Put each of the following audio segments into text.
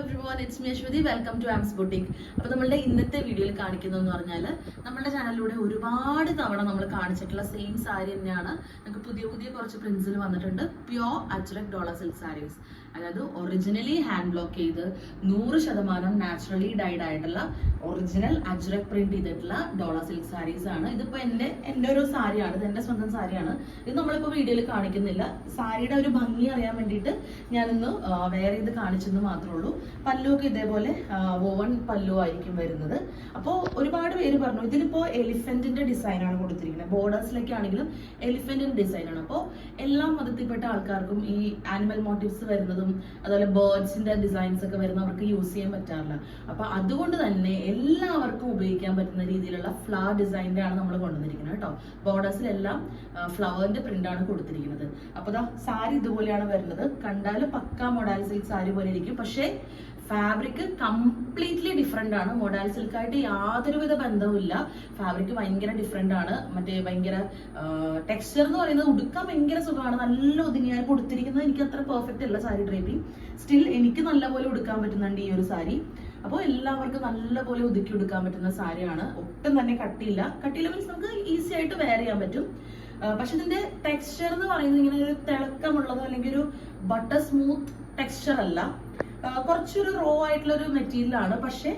Everyone it's me Ashwathi welcome to arms boutique അപ്പോൾ നമ്മളുടെ ഇന്നത്തെ വീഡിയോയിൽ കാണിക്കുന്നതെന്ന് പറഞ്ഞാൽ നമ്മുടെ ചാനലിലൂടെ ഒരുപാട് തവണ നമ്മൾ കാണിച്ചിട്ടുള്ള സെയിം സാരി തന്നെയാണ്. നമുക്ക് പുതിയ പുതിയ കുറച്ച് പ്രിൻസിൽ വന്നിട്ടുണ്ട്. Pure ajrakh dollar silk saris അതായത് ഒറിജിനലി ഹാൻഡ് ബ്ലോക്ക് ചെയ്ത് നൂറ് ശതമാനം നാച്ചുറലി ഡൈഡ് ആയിട്ടുള്ള ഒറിജിനൽ അജ്രക് പ്രിന്റ് ചെയ്തിട്ടുള്ള ഡോളർ സിൽക്ക് സാരീസ് ആണ്. ഇതിപ്പോ എന്റെ എന്റെ ഒരു സാരിയാണ് ഇത് എന്റെ സ്വന്തം സാരിയാണ്. ഇത് നമ്മളിപ്പോ വീഡിയോയിൽ കാണിക്കുന്നില്ല. സാരിയുടെ ഒരു ഭംഗി അറിയാൻ വേണ്ടിയിട്ട് ഞാനിന്ന് വേറെ ഇത് കാണിച്ചെന്ന് മാത്രമേ ഉള്ളൂ. പല്ലുവൊക്കെ ഇതേപോലെ വോവൺ പല്ലു ആയിരിക്കും വരുന്നത്. അപ്പോൾ ഒരുപാട് പേര് പറഞ്ഞു ഇതിലിപ്പോ എലിഫന്റിന്റെ ഡിസൈൻ ആണ് കൊടുത്തിരിക്കുന്നത്. ബോർഡേഴ്സിലൊക്കെ ആണെങ്കിലും എലിഫന്റിന്റെ ഡിസൈനാണ് അപ്പോൾ എല്ലാ മതത്തിൽപ്പെട്ട ആൾക്കാർക്കും ഈ ആനിമൽ മോട്ടീവ്സ് വരുന്നതും അതുപോലെ ബേർഡ്സിന്റെ ഡിസൈൻസ് ഒക്കെ വരുന്ന അവർക്ക് യൂസ് ചെയ്യാൻ പറ്റാറില്ല. അപ്പൊ അതുകൊണ്ട് തന്നെ എല്ലാവർക്കും ഉപയോഗിക്കാൻ പറ്റുന്ന രീതിയിലുള്ള ഫ്ലവർ ഡിസൈന്റെ ആണ് നമ്മൾ കൊണ്ടുവന്നിരിക്കുന്നത് കേട്ടോ. ബോർഡേഴ്സിലെല്ലാം ഫ്ലവറിന്റെ പ്രിന്റ് ആണ് കൊടുത്തിരിക്കുന്നത്. അപ്പൊ സാരി ഇതുപോലെയാണ് വരുന്നത്. കണ്ടാൽ പക്ക മൊഡാൽ സാരി പോലെ ഇരിക്കും. പക്ഷേ ഫാബ്രിക് കംപ്ലീറ്റ്ലി ഡിഫറെന്റ് ആണ്. മൊഡാൽ സിൽക്കായിട്ട് യാതൊരുവിധ ബന്ധവുമില്ല. ഫാബ്രിക് ഭയങ്കര ഡിഫറെന്റ് ആണ്. മറ്റേ ഭയങ്കര ടെക്സ്ചർ എന്ന് പറയുന്നത് ഉടുക്കാൻ ഭയങ്കര സുഖമാണ്. നല്ല ഒതുങ്ങിയായി കൊടുത്തിരിക്കുന്നത് എനിക്ക് അത്ര പെർഫെക്റ്റ് അല്ല സാരി ഡ്രൈപ്പിംഗ് സ്റ്റിൽ എനിക്ക് നല്ലപോലെ ഉടുക്കാൻ പറ്റുന്നുണ്ട് ഈ ഒരു സാരി അപ്പോൾ എല്ലാവർക്കും നല്ലപോലെ ഒതുക്കി ഉടുക്കാൻ പറ്റുന്ന സാരിയാണ്. ഒട്ടും തന്നെ കട്ടിയില്ല. കട്ടിയില്ല മീൻസ് നമുക്ക് ഈസി ആയിട്ട് വെയർ ചെയ്യാൻ പറ്റും. പക്ഷെ ഇതിന്റെ ടെക്സ്ചർ എന്ന് പറയുന്നത് ഇങ്ങനെ ഒരു തിളക്കമുള്ളതോ അല്ലെങ്കിൽ ഒരു ബട്ടർ സ്മൂത്ത് ടെക്സ്ചർ അല്ല. കുറച്ചൊരു റോ ആയിട്ടുള്ള ഒരു മെറ്റീരിയൽ ആണ്. പക്ഷെ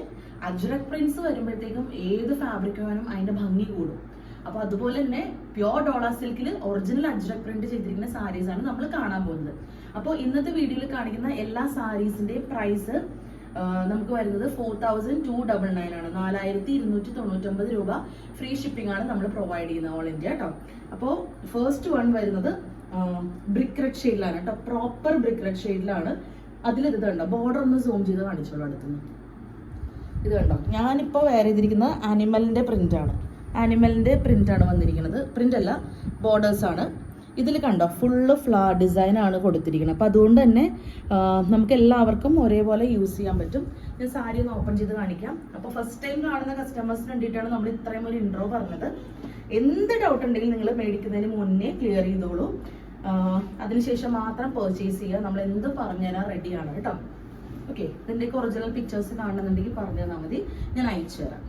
അജ്രക് പ്രിൻസ് വരുമ്പോഴത്തേക്കും ഏത് ഫാബ്രിക് വേണം അതിന്റെ ഭംഗി കൂടും. അപ്പൊ അതുപോലെ തന്നെ പ്യോർ ഡോള സിൽക്കിൽ ഒറിജിനൽ അജ്രക് പ്രിന്റ് ചെയ്തിരിക്കുന്ന സാരീസ് ആണ് നമ്മൾ കാണാൻ പോകുന്നത്. അപ്പോൾ ഇന്നത്തെ വീഡിയോയിൽ കാണിക്കുന്ന എല്ലാ സാരീസിന്റെയും പ്രൈസ് നമുക്ക് വരുന്നത് four thousand two double nine ആണ്. നാലായിരത്തി ഇരുന്നൂറ്റി തൊണ്ണൂറ്റൊമ്പത് രൂപ ഫ്രീ ഷിപ്പിംഗ് ആണ് നമ്മൾ പ്രൊവൈഡ് ചെയ്യുന്നത് ഓൾ ഇന്ത്യ കേട്ടോ അപ്പോൾ ഫസ്റ്റ് വൺ വരുന്നത് ബ്രിക്ക് റെഡ് ഷെയ്ഡിലാണ് കേട്ടോ പ്രോപ്പർ ബ്രിക്ക് റെഡ് ഷെയ്ഡിലാണ് അതിൽ ഇത് കണ്ടോ? ബോർഡർ ഒന്ന് സൂം ചെയ്ത് കാണിച്ചോളൂ അടുത്തുനിന്ന്? ഇത് കണ്ടോ? ഞാനിപ്പോൾ വേറെ ചെയ്തിരിക്കുന്നത് ആനിമലിന്റെ പ്രിന്റാണ് ആനിമലിന്റെ പ്രിന്റാണ് വന്നിരിക്കുന്നത്. പ്രിന്റ് അല്ല ബോർഡേഴ്സ് ആണ്. ഇതിൽ കണ്ടോ? ഫുള്ള് ഫ്ലാ ഡിസൈൻ ആണ് കൊടുത്തിരിക്കുന്നത്. അപ്പോൾ അതുകൊണ്ട് തന്നെ നമുക്ക് എല്ലാവർക്കും ഒരേപോലെ യൂസ് ചെയ്യാൻ പറ്റും. ഞാൻ സാരി ഒന്ന് ഓപ്പൺ ചെയ്ത് കാണിക്കാം. അപ്പോൾ ഫസ്റ്റ് ടൈം കാണുന്ന കസ്റ്റമേഴ്സിന് വേണ്ടിയിട്ടാണ് നമ്മൾ ഇത്രയും ഒരു ഇൻട്രോ പറഞ്ഞത്. എന്ത് ഡൗട്ട് ഉണ്ടെങ്കിലും നിങ്ങൾ മേടിക്കുന്നതിന് മുന്നേ ക്ലിയർ ചെയ്തോളൂ. അതിനുശേഷം മാത്രം പർച്ചേസ് ചെയ്യുക. നമ്മൾ എന്ത് പറഞ്ഞുതരാൻ റെഡിയാണ് കേട്ടോ. ഓക്കെ ഇതിന്റെയൊക്കെ ഒറിജിനൽ പിക്ചേഴ്സ് കാണണമെന്നുണ്ടെങ്കിൽ പറഞ്ഞു തന്നാൽ മതി. ഞാൻ അയച്ചു തരാം.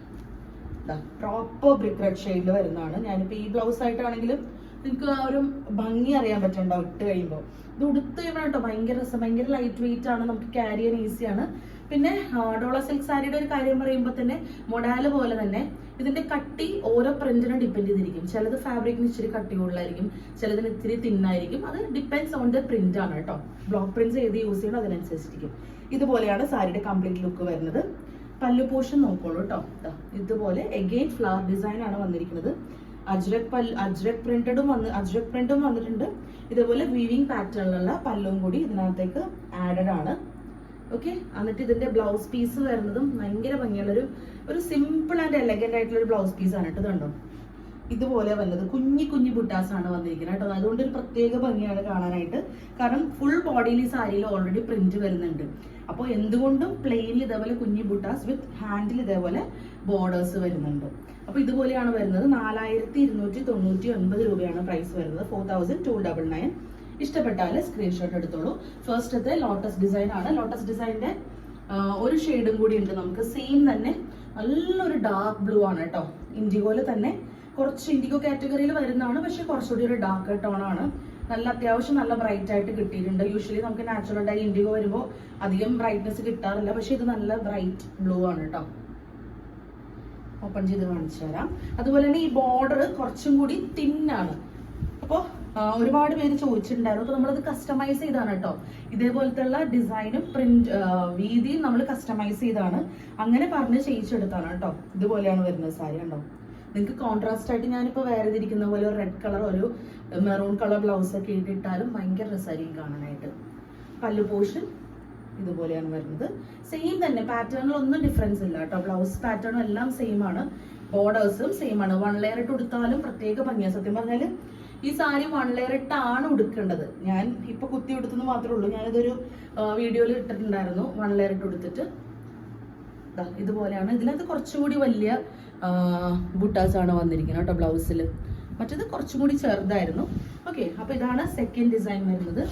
പ്രോപ്പർ ബ്രിക്ക് റെഡ് ഷെയ്ഡിൽ വരുന്നതാണ്. ഞാനിപ്പോൾ ഈ ബ്ലൗസ് ആയിട്ടാണെങ്കിലും നിങ്ങൾക്ക് ആ ഒരു ഭംഗി അറിയാൻ പറ്റുന്നുണ്ടാവും ഇട്ട് കഴിയുമ്പോൾ ഇത് ഉടുത്ത് കഴിയുമ്പോൾ കേട്ടോ ഭയങ്കര രസം. ഭയങ്കര ലൈറ്റ് വെയിറ്റ് ആണ്. നമുക്ക് ക്യാരി ചെയ്യാൻ ഈസിയാണ് പിന്നെ ഡോളർ സിൽക്ക് സാരിയുടെ ഒരു കാര്യം പറയുമ്പോൾ തന്നെ മൊഡാൽ പോലെ തന്നെ ഇതിന്റെ കട്ടി ഓരോ പ്രിന്റിനും ഡിപ്പെൻഡ് ചെയ്തിരിക്കും. ചിലത് ഫാബ്രിക്കിന് ഇച്ചിരി കട്ടി കൂടുതലായിരിക്കും ചിലതിന് ഇത്തിരി തിന്നായിരിക്കും. അത് ഡിപ്പെൻഡ്സ് ഓൺ ദ പ്രിന്റ് ആണ് കേട്ടോ. ബ്ലോക്ക് പ്രിന്റ്സ് ഏത് യൂസ് ചെയ്യണം അതിനനുസരിച്ചിരിക്കും. ഇതുപോലെയാണ് സാരിയുടെ കംപ്ലീറ്റ് ലുക്ക് വരുന്നത്. പല്ലു പോർഷൻ നോക്കോളൂ കേട്ടോ. ഇതുപോലെ എഗെയിൻ ഫ്ലവർ ഡിസൈൻ ആണ് വന്നിരിക്കുന്നത്. അജ്രക് പല്ല് അജ്രക് പ്രിന്റഡും വന്ന് അജ്രക് പ്രിന്റും വന്നിട്ടുണ്ട്. ഇതുപോലെ വീവിങ് പാറ്റേണിലുള്ള പല്ലും കൂടി ഇതിനകത്തേക്ക് ആഡഡ് ആണ്. ഓക്കെ എന്നിട്ട് ഇതിന്റെ ബ്ലൗസ് പീസ് വരുന്നതും ഭയങ്കര ഭംഗിയുള്ള ഒരു ഒരു സിമ്പിൾ ആൻഡ് എലഗന്റ് ആയിട്ടുള്ള ഒരു ബ്ലൗസ് പീസ് ആണ് കേട്ടോ കണ്ടോ? ഇതുപോലെ വന്നത് കുഞ്ഞി കുഞ്ഞി ബുട്ടാസ് ആണ് വന്നിരിക്കുന്നത് കേട്ടോ. അതുകൊണ്ട് ഒരു പ്രത്യേക ഭംഗിയാണ് കാണാനായിട്ട്. കാരണം ഫുൾ ബോഡിയിൽ ഈ സാരിയിൽ ഓൾറെഡി പ്രിന്റ് വരുന്നുണ്ട്. അപ്പോൾ എന്തുകൊണ്ടും പ്ലെയിനിൽ ഇതേപോലെ കുഞ്ഞി ബുട്ടാസ് വിത്ത് ഹാൻഡിൽ ഇതേപോലെ ബോർഡേഴ്സ് വരുന്നുണ്ട്. അപ്പോൾ ഇതുപോലെയാണ് വരുന്നത്. നാലായിരത്തി ഇരുന്നൂറ്റി തൊണ്ണൂറ്റി ഒൻപത് രൂപയാണ് പ്രൈസ് വരുന്നത്. Four thousand two double nine ഇഷ്ടപ്പെട്ടാൽ സ്ക്രീൻഷോട്ട് എടുത്തോളൂ. ഫസ്റ്റത്തെ ലോട്ടസ് ഡിസൈൻ ആണ്. ലോട്ടസ് ഡിസൈനിന്റെ ഒരു ഷെയ്ഡും കൂടി ഉണ്ട്. നമുക്ക് സെയിം തന്നെ. നല്ലൊരു ഡാർക്ക് ബ്ലൂ ആണ് കേട്ടോ. ഇൻഡിഗോയിൽ തന്നെ. കുറച്ച് ഇൻഡിഗോ കാറ്റഗറിയിൽ വരുന്നതാണ്. പക്ഷെ കുറച്ചുകൂടി ഒരു ഡാർക്ക് ടോൺ ആണ്. നല്ല അത്യാവശ്യം നല്ല ബ്രൈറ്റ് ആയിട്ട് കിട്ടിയിട്ടുണ്ട്. യൂഷ്വലി നമുക്ക് നാച്ചുറൽ ഡൈ ഇൻഡിഗോ വരുമ്പോൾ അധികം ബ്രൈറ്റ്നെസ് കിട്ടാറില്ല. പക്ഷെ ഇത് നല്ല ബ്രൈറ്റ് ബ്ലൂ ആണ് കേട്ടോ. ഓപ്പൺ ചെയ്ത് കാണിച്ചു തരാം. അതുപോലെ തന്നെ ഈ ബോർഡർ കുറച്ചും കൂടി തിന്നാണ് അപ്പോൾ ഒരുപാട് പേര് ചോദിച്ചിട്ടുണ്ടായിരുന്നു. അപ്പോൾ നമ്മളത് കസ്റ്റമൈസ് ചെയ്താണ് കേട്ടോ ഇതേപോലത്തെ ഡിസൈനും പ്രിന്റ് വീതിയും നമ്മൾ കസ്റ്റമൈസ് ചെയ്താണ് അങ്ങനെ പറഞ്ഞ് ചെയ്യിച്ചെടുത്താണ് കേട്ടോ ഇതുപോലെയാണ് വരുന്നത് സാരി കണ്ടോ? നിങ്ങൾക്ക് കോൺട്രാസ്റ്റ് ആയിട്ട് ഞാനിപ്പോൾ വേറെ ഇരിക്കുന്ന പോലെ ഒരു റെഡ് കളർ ഒരു മെറൂൺ കളർ ബ്ലൗസ് ഒക്കെ ഇട്ടിട്ടാലും ഭയങ്കര രസമായിരിക്കും കാണാനായിട്ട്. പല്ലു പോഷൻ ഇതുപോലെയാണ് വരുന്നത്. സെയിം തന്നെ പാറ്റേണിലൊന്നും ഡിഫറൻസ് ഇല്ല കേട്ടോ ബ്ലൗസ് പാറ്റേണും എല്ലാം സെയിം ആണ്. ബോർഡേഴ്സും സെയിം ആണ്. വൺ ലെയർ ഇട്ട് കൊടുത്താലും പ്രത്യേക ഭംഗിയാണ് സത്യം പറഞ്ഞാൽ ഈ സാരി വൺ ലെയർ ഇട്ടാണ് ഉടുക്കേണ്ടത്. ഞാൻ ഇപ്പൊ കുത്തി എടുത്തെന്ന് മാത്രമേ ഉള്ളൂ. ഞാനിതൊരു വീഡിയോയിൽ ഇട്ടിട്ടുണ്ടായിരുന്നു. വൺ ലെയർ ഇട്ട് ഉടുത്തിട്ട്. ദാ ഇതുപോലെയാണ്. ഇതിനകത്ത് കുറച്ചും കൂടി വലിയ ആണ് വന്നിരിക്കുന്നത് കേട്ടോ ബ്ലൗസിൽ മറ്റേത് കുറച്ചും കൂടി ചെറുതായിരുന്നു. ഓക്കെ അപ്പൊ ഇതാണ് സെക്കൻഡ് ഡിസൈൻ വരുന്നത്.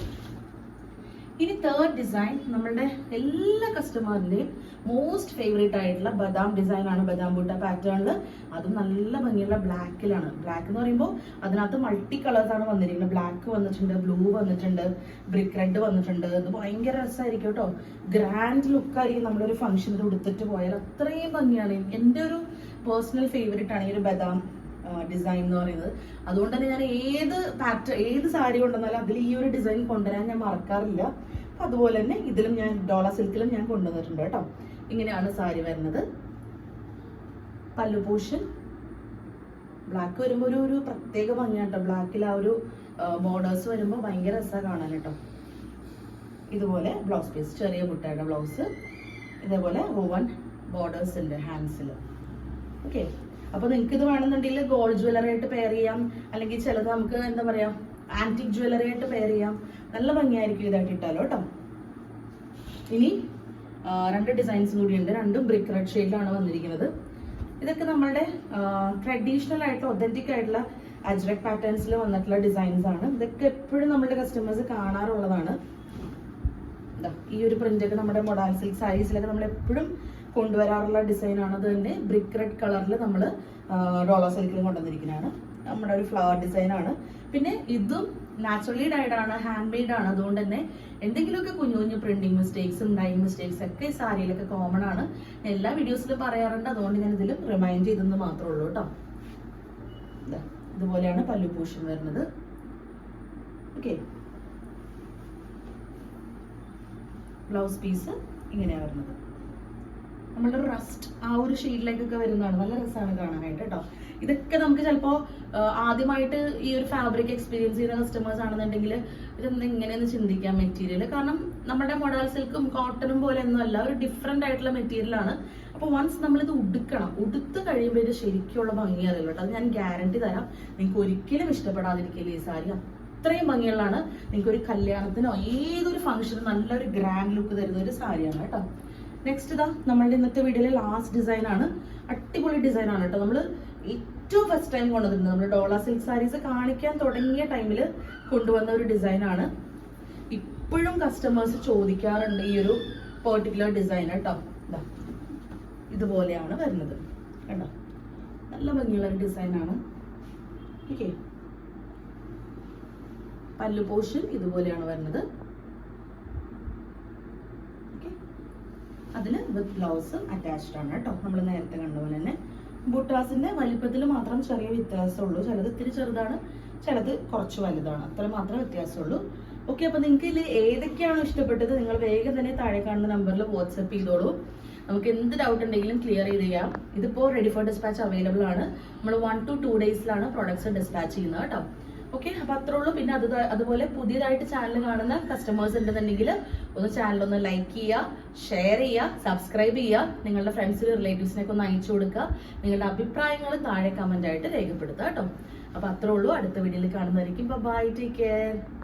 ഇനി തേർഡ് ഡിസൈൻ നമ്മളുടെ എല്ലാ കസ്റ്റമറിന്റെയും മോസ്റ്റ് ഫേവറേറ്റ് ആയിട്ടുള്ള ബദാം ഡിസൈൻ ആണ് ബദാം ബൂട്ട പാറ്റേണിൽ അതും നല്ല ഭംഗിയുള്ള ബ്ലാക്കിലാണ് ബ്ലാക്ക് എന്ന് പറയുമ്പോൾ അതിനകത്ത് മൾട്ടി കളേഴ്സ് ആണ് വന്നിരിക്കുന്നത്. ബ്ലാക്ക് വന്നിട്ടുണ്ട് ബ്ലൂ വന്നിട്ടുണ്ട് ബ്രിക്ക് റെഡ് വന്നിട്ടുണ്ട്. ഇത് ഭയങ്കര രസമായിരിക്കും കേട്ടോ. ഗ്രാൻഡ് ലുക്കായിരിക്കും നമ്മളൊരു ഫംഗ്ഷനിൽ ഉടുത്തിട്ട് പോയാൽ. അത്രയും ഭംഗിയാണ്. എന്റെ ഒരു പേഴ്സണൽ ഫേവറേറ്റ് ആണ് ഈ ഒരു ബദാം. ഡിസൈൻ എന്ന് പറയുന്നത്. അതുകൊണ്ട് തന്നെ ഞാൻ ഏത് പാറ്റേൺ ഏത് സാരി കൊണ്ടുവന്നാലും അതിൽ ഈ ഒരു ഡിസൈൻ കൊണ്ടുവരാൻ ഞാൻ മറക്കാറില്ല. അപ്പൊ അതുപോലെ തന്നെ ഇതിലും ഞാൻ ഡോള സിൽക്കിലും ഞാൻ കൊണ്ടുവന്നിട്ടുണ്ട് കേട്ടോ. ഇങ്ങനെയാണ് സാരി വരുന്നത്. പല്ലുപൂഷൻ ബ്ലാക്ക് വരുമ്പോൾ ഒരു ഒരു പ്രത്യേക ഭംഗിയാണ് കേട്ടോ. ബ്ലാക്കിൽ ആ ഒരു ബോർഡേഴ്സ് വരുമ്പോൾ ഭയങ്കര രസമാണ് കാണാൻ കേട്ടോ. ഇതുപോലെ ബ്ലൗസ് പീസ് ചെറിയ മുട്ടയുടെ ബ്ലൗസ് ഇതേപോലെ വുവൺ ബോർഡേഴ്സ് ഉണ്ട് ഹാൻഡ്സിൽ ഓക്കെ അപ്പൊ നിങ്ങൾക്ക് ഇത് വേണമെന്നുണ്ടെങ്കിൽ ഗോൾഡ് ജ്വല്ലറി ആയിട്ട് പെയർ ചെയ്യാം. അല്ലെങ്കിൽ ചിലത് നമുക്ക് എന്താ പറയാ ആന്റിക് ജ്വല്ലറി ആയിട്ട് പെയർ ചെയ്യാം. നല്ല ഭംഗിയായിരിക്കും ഇതായിട്ട് ഇട്ടാലോ കേട്ടോ. ഇനി രണ്ട് ഡിസൈൻസും കൂടി ഉണ്ട്. രണ്ടും ബ്രിക്ക് റെഡ് ഷെയ്ഡിലാണ് വന്നിരിക്കുന്നത്. ഇതൊക്കെ നമ്മളുടെ ട്രഡീഷണൽ ആയിട്ട് ഒതന്റിക് ആയിട്ടുള്ള അജ്രക് പാറ്റേൺസിൽ വന്നിട്ടുള്ള ഡിസൈൻസ് ആണ്. ഇതൊക്കെ എപ്പോഴും നമ്മുടെ കസ്റ്റമേഴ്സ് കാണാറുള്ളതാണ്. ഈ ഒരു പ്രിന്റ് ഒക്കെ നമ്മുടെ മൊഡാൽ സിൽക്ക് സാരീസിലൊക്കെ നമ്മൾ എപ്പോഴും കൊണ്ടുവരാറുള്ള ഡിസൈനാണ് അത് തന്നെ ബ്രിക്ക് റെഡ് കളറിൽ നമ്മൾ റോളോ സൈക്കിളും കൊണ്ടുവന്നിരിക്കുന്നതാണ്. നമ്മുടെ ഒരു ഫ്ലവർ ഡിസൈനാണ് പിന്നെ ഇതും നാച്ചുറലി ആണ് ഹാൻഡ് മെയ്ഡ് ആണ്. അതുകൊണ്ട് തന്നെ എന്തെങ്കിലുമൊക്കെ കുഞ്ഞു കുഞ്ഞു പ്രിന്റിംഗ് മിസ്റ്റേക്സും ഡൈ മിസ്റ്റേക്സ് ഒക്കെ സാരിയിലൊക്കെ കോമൺ ആണ്. എല്ലാ വീഡിയോസിലും പറയാറുണ്ട്. അതുകൊണ്ട് ഞാൻ ഇതിലും റിമൈൻഡ് ചെയ്തെന്ന് മാത്രമേ ഉള്ളൂ കേട്ടോ. ഇതുപോലെയാണ് പല്ലു പൂഷൻ വരുന്നത്. ഓക്കെ ബ്ലൗസ് പീസ് ഇങ്ങനെയാണ് വരുന്നത്. നമ്മളുടെ റസ്റ്റ് ആ ഒരു ഷെയ്ഡിലേക്കൊക്കെ വരുന്നതാണ്. നല്ല രസമാണ് കാണാനായിട്ട് കേട്ടോ ഇതൊക്കെ നമുക്ക് ചിലപ്പോൾ ആദ്യമായിട്ട് ഈ ഒരു ഫാബ്രിക് എക്സ്പീരിയൻസ് ചെയ്യുന്ന കസ്റ്റമേഴ്സ് ആണെന്നുണ്ടെങ്കിൽ ഇതൊന്നും എങ്ങനെയെന്ന് ചിന്തിക്കാം മെറ്റീരിയൽ കാരണം നമ്മുടെ മൊഡൽ സിൽക്കും കോട്ടണും പോലെ ഒന്നുമല്ല ഒരു ഡിഫറെന്റ് ആയിട്ടുള്ള മെറ്റീരിയൽ ആണ്. അപ്പോൾ വൺസ് നമ്മളിത് ഉടുക്കണം ഉടുത്ത് കഴിയുമ്പോൾ ഇത് ശരിക്കുള്ള ഭംഗി അറിയില്ല അത് ഞാൻ ഗ്യാരണ്ടി തരാം. നിങ്ങൾക്ക് ഒരിക്കലും ഇഷ്ടപ്പെടാതിരിക്കില്ല ഈ സാരി. അത്രയും ഭംഗിയുള്ളതാണ്. നിങ്ങൾക്ക് ഒരു കല്യാണത്തിനോ ഏതൊരു ഫംഗ്ഷനും നല്ലൊരു ഗ്രാൻഡ് ലുക്ക് തരുന്ന ഒരു സാരിയാണ് കേട്ടോ നെക്സ്റ്റ് ഇതാ നമ്മളുടെ ഇന്നത്തെ വീഡിയോയിലെ ലാസ്റ്റ് ഡിസൈൻ ആണ്. അടിപൊളി ഡിസൈൻ ആണ് കേട്ടോ. നമ്മൾ ഏറ്റവും ഫസ്റ്റ് ടൈം കൊണ്ടുവന്നിട്ടുണ്ട് നമ്മൾ ഡോള സിൽക്ക് സാരീസ് കാണിക്കാൻ തുടങ്ങിയ ടൈമിൽ കൊണ്ടുവന്ന ഒരു ഡിസൈൻ ആണ്. ഇപ്പോഴും കസ്റ്റമേഴ്സ് ചോദിക്കാറുണ്ട് ഈ ഒരു പെർട്ടിക്കുലർ ഡിസൈൻ കേട്ടോ. ഇതാ ഇതുപോലെയാണ് വരുന്നത്. കണ്ടോ? നല്ല ഭംഗിയുള്ള ഒരു ഡിസൈൻ ആണ്. ഓക്കെ പല്ലു പോർഷൻ ഇതുപോലെയാണ് വരുന്നത് ഓക്കെ അതിന് വിത്ത് ബ്ലൗസ് അറ്റാച്ച്ഡ് ആണ് കേട്ടോ. നമ്മൾ നേരത്തെ കണ്ട പോലെ തന്നെ. ബുട്ടാസിന്റെ വലിപ്പത്തിൽ മാത്രം ചെറിയ വ്യത്യാസമുള്ളൂ ചിലത് ഇത്തിരി ചെറുതാണ് ചിലത് കുറച്ച് വലുതാണ്. അത്ര മാത്രമേ വ്യത്യാസമുള്ളൂ. ഓക്കെ അപ്പൊ നിങ്ങൾക്ക് ഇതിൽ ഏതൊക്കെയാണോ ഇഷ്ടപ്പെട്ടത് നിങ്ങൾ വേഗം തന്നെ താഴെ കാണുന്ന നമ്പറിൽ വാട്സപ്പ് ചെയ്തോളൂ. നമുക്ക് എന്ത് ഡൗട്ട് ഉണ്ടെങ്കിലും ക്ലിയർ ചെയ്ത് ചെയ്യാം. ഇതിപ്പോൾ റെഡി ഫോർ ഡിസ്പാച്ച് അവൈലബിൾ ആണ്. നമ്മൾ വൺ ടു ടു ഡേയ്സിലാണ് പ്രൊഡക്ട്സ് ഡിസ്പാച്ച് ചെയ്യുന്നത് കേട്ടോ. ഓക്കെ അപ്പൊ അത്രേ ഉള്ളൂ. പിന്നെ അത് അതുപോലെ പുതിയതായിട്ട് ചാനൽ കാണുന്ന കസ്റ്റമേഴ്സ് ഉണ്ടെന്നുണ്ടെങ്കിൽ ഒന്ന് ചാനൽ ഒന്ന് ലൈക്ക് ചെയ്യുക ഷെയർ ചെയ്യുക സബ്സ്ക്രൈബ് ചെയ്യുക നിങ്ങളുടെ ഫ്രണ്ട്സിന് റിലേറ്റീവ്സിനൊക്കെ ഒന്ന് അയച്ചു കൊടുക്കുക നിങ്ങളുടെ അഭിപ്രായങ്ങൾ താഴെ കമന്റ് ആയിട്ട് രേഖപ്പെടുത്തുക കേട്ടോ. അപ്പൊ അത്രേ ഉള്ളൂ. അടുത്ത വീഡിയോയിൽ കാണുന്നതായിരിക്കും ബൈ ടേക്ക് കെയർ